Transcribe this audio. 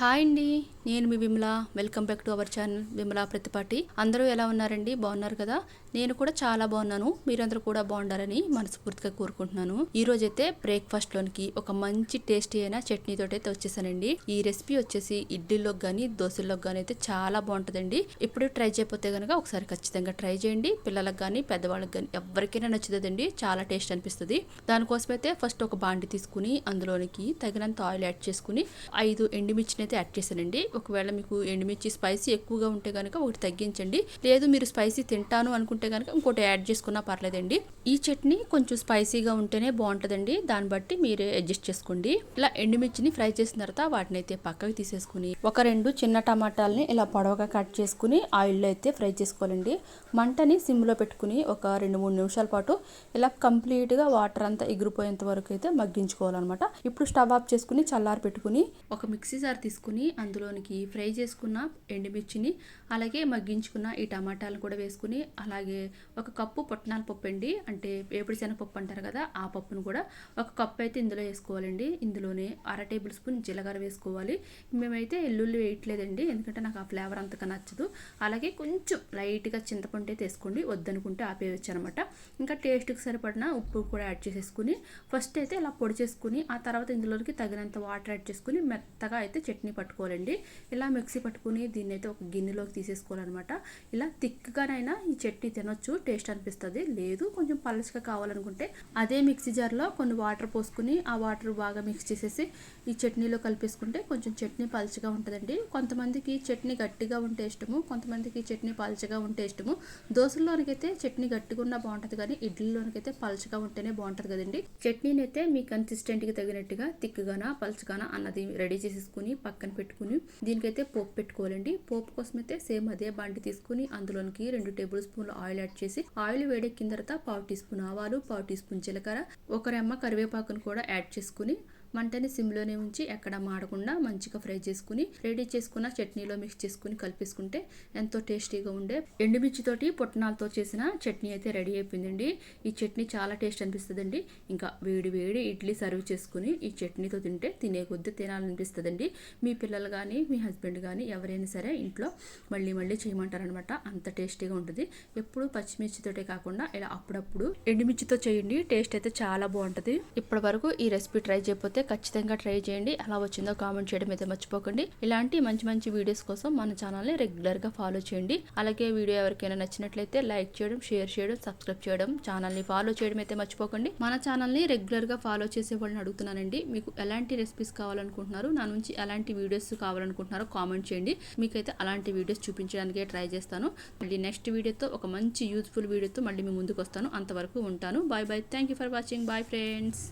Hi అండి నేను మీ Vimala. Welcome back to our channel Vimala Pratipati. అందరూ ఎలా ఉన్నారండి? బాగున్నారు కదా? నేను కూడా చాలా బాగున్నాను. మీరందరూ కూడా బాగుండాలని మనస్ఫూర్తిగా కోరుకుంటున్నాను. ఈ రోజైతే బ్రేక్ఫాస్ట్ లోనికి ఒక మంచి టేస్టీ అయిన చట్నీతో అయితే వచ్చేసానండి. ఈ రెసిపీ వచ్చేసి ఇడ్లీలోకి కానీ దోశల్లోకి కానీ అయితే చాలా బాగుంటుందండి. ఇప్పుడు ట్రై చేయకపోతే కనుక ఒకసారి ఖచ్చితంగా ట్రై చేయండి. పిల్లలకు కానీ పెద్దవాళ్ళకి కానీ ఎవరికైనా నచ్చుతుందండి. చాలా టేస్ట్ అనిపిస్తుంది. దానికోసం అయితే ఫస్ట్ ఒక బాండి తీసుకుని అందులోనికి తగినంత ఆయిల్ యాడ్ చేసుకుని ఐదు ఎండుమిర్చిని అయితే యాడ్ చేశానండి. ఒకవేళ మీకు ఎండుమిర్చి స్పైసీ ఎక్కువగా ఉంటే కనుక ఒకటి తగ్గించండి. లేదు మీరు స్పైసీ తింటాను అనుకుంటే కనుక ఇంకోటి యాడ్ చేసుకున్నా పర్లేదండి. ఈ చట్నీ కొంచెం స్పైసీగా ఉంటేనే బాగుంటుందండి. దాన్ని బట్టి మీరు అడ్జస్ట్ చేసుకోండి. ఇలా ఎండుమిర్చిని ఫ్రై చేసిన తర్వాత వాటిని అయితే పక్కకి తీసేసుకుని ఒక రెండు చిన్న టమాటాలని ఇలా పొడవగా కట్ చేసుకుని ఆయిల్లో అయితే ఫ్రై చేసుకోవాలండి. మంటని సిమ్లో పెట్టుకుని ఒక రెండు మూడు నిమిషాల పాటు ఇలా కంప్లీట్గా వాటర్ అంతా ఎగిరిపోయేంత వరకు అయితే మగ్గించుకోవాలన్నమాట. ఇప్పుడు స్టవ్ ఆఫ్ చేసుకుని చల్లారి పెట్టుకుని ఒక మిక్సీ జార్ తీసుకుని అందులోనికి ఫ్రై చేసుకున్న ఎండుమిర్చిని అలాగే మగ్గించుకున్న ఈ టమాటాలను కూడా వేసుకుని అలాగే ఒక కప్పు పొట్టనాల పప్పు అండి. అంటే వేపుడు శనగపప్పు అంటారు కదా ఆ పప్పును కూడా ఒక కప్పు అయితే ఇందులో వేసుకోవాలండి. ఇందులోనే అర టేబుల్ స్పూన్ జీలకర్ర వేసుకోవాలి. మేమైతే ఎల్లుల్లి వేయట్లేదండి ఎందుకంటే నాకు ఆ ఫ్లేవర్ అంతగా నచ్చదు. అలాగే కొంచెం లైట్గా చింతపండు అయితే వేసుకోండి వద్దనుకుంటే ఆపేయచ్చు అనమాట ఇంకా టేస్ట్కి సరిపడిన ఉప్పు కూడా యాడ్ చేసేసుకుని ఫస్ట్ అయితే ఇలా పొడి చేసుకుని ఆ తర్వాత ఇందులోకి తగినంత వాటర్ యాడ్ చేసుకుని మెత్తగా అయితే చట్నీ పట్టుకోవాలండి. ఇలా మిక్సీ పట్టుకుని దీన్ని అయితే ఒక గిన్నెలోకి తీసేసుకోవాలన్నమాట. ఇలా థిక్గానైనా ఈ చట్నీ తినొచ్చు టేస్ట్ అనిపిస్తుంది. లేదు కొంచెం పలచగా కావాలనుకుంటే అదే మిక్సీ జార్లో కొన్ని వాటర్ పోసుకుని ఆ వాటర్ బాగా మిక్స్ చేసేసి ఈ చట్నీలో కలిపేసుకుంటే కొంచెం చట్నీ పలచగా ఉంటుందండి. కొంతమందికి చట్నీ గట్టిగా ఉంటే ఇష్టము కొంతమందికి చట్నీ పలచగా ఉంటే ఇష్టము. దోశల్లోనికైతే చట్నీ గట్టిగా ఉన్నా బాగుంటుంది కానీ ఇడ్లీలోనికైతే పలచగా ఉంటేనే బాగుంటుంది కదండి. చట్నీని అయితే మీ కన్సిస్టెంట్కి తగినట్టుగా తిక్కుగానా పలచగానా అన్నది రెడీ చేసేసుకుని పక్కన పెట్టుకుని దీనికైతే పోపు పెట్టుకోవాలండి. పోపు కోసం అయితే సేమ్ అదే బండి తీసుకుని అందులోనికి రెండు టేబుల్ స్పూన్లు ఆయిల్ యాడ్ చేసి ఆయిల్ వేడెక్కిన తర్వాత పావు టీ స్పూన్ ఆవాలు పావు టీ స్పూన్ జీలకర్ర ఒక రెమ్మ కరివేపాకును కూడా యాడ్ చేసుకుని మంటని సిమ్లోనే ఉంచి ఎక్కడ మాడకుండా మంచిగా ఫ్రై చేసుకుని రెడీ చేసుకున్న చట్నీలో మిక్స్ చేసుకుని కలిపేసుకుంటే ఎంతో టేస్టీగా ఉండే ఎండుమిర్చితోటి పొట్టనాలతో చేసిన చట్నీ అయితే రెడీ అయిపోయిందండి. ఈ చట్నీ చాలా టేస్ట్ అనిపిస్తుందండి. ఇంకా వేడి వేడి ఇడ్లీ సర్వ్ చేసుకుని ఈ చట్నీతో తింటే తినే కొద్దీ తినాలనిపిస్తుందండి. మీ పిల్లలు కానీ మీ హస్బెండ్ కానీ ఎవరైనా సరే ఇంట్లో మళ్ళీ మళ్ళీ చేయమంటారనమాట. అంత టేస్టీగా ఉంటుంది. ఎప్పుడు పచ్చిమిర్చితోటే కాకుండా ఇలా అప్పుడప్పుడు ఎండుమిర్చితో చేయండి. టేస్ట్ అయితే చాలా బాగుంటుంది. ఇప్పటి వరకు ఈ రెసిపీ ట్రై చేయకపోతే ఖచ్చితంగా ట్రై చేయండి. ఎలా వచ్చిందో కామెంట్ చేయడం అయితే మర్చిపోకండి. ఇలాంటి మంచి మంచి వీడియోస్ కోసం మన ఛానల్ని రెగ్యులర్గా ఫాలో చేయండి. అలాగే వీడియో ఎవరికైనా నచ్చినట్లయితే లైక్ చేయడం షేర్ చేయడం సబ్స్క్రైబ్ చేయడం ఛానల్ని ఫాలో చేయడం అయితే మర్చిపోకండి. మన ఛానల్ని రెగ్యులర్గా ఫాలో చేసే వాళ్ళని అడుగుతున్నానండి. మీకు ఎలాంటి రెసిపీస్ కావాలనుకుంటున్నారు నా నుంచి ఎలాంటి వీడియోస్ కావాలనుకుంటున్నారో కామెంట్ చేయండి. మీకైతే అలాంటి వీడియోస్ చూపించడానికే ట్రై చేస్తాను. మళ్ళీ నెక్స్ట్ వీడియోతో ఒక మంచి యూజ్ఫుల్ వీడియోతో మళ్ళీ మీ ముందుకు వస్తాను అంతవరకు ఉంటాను. Bye bye. Thank you for watching. Bye friends.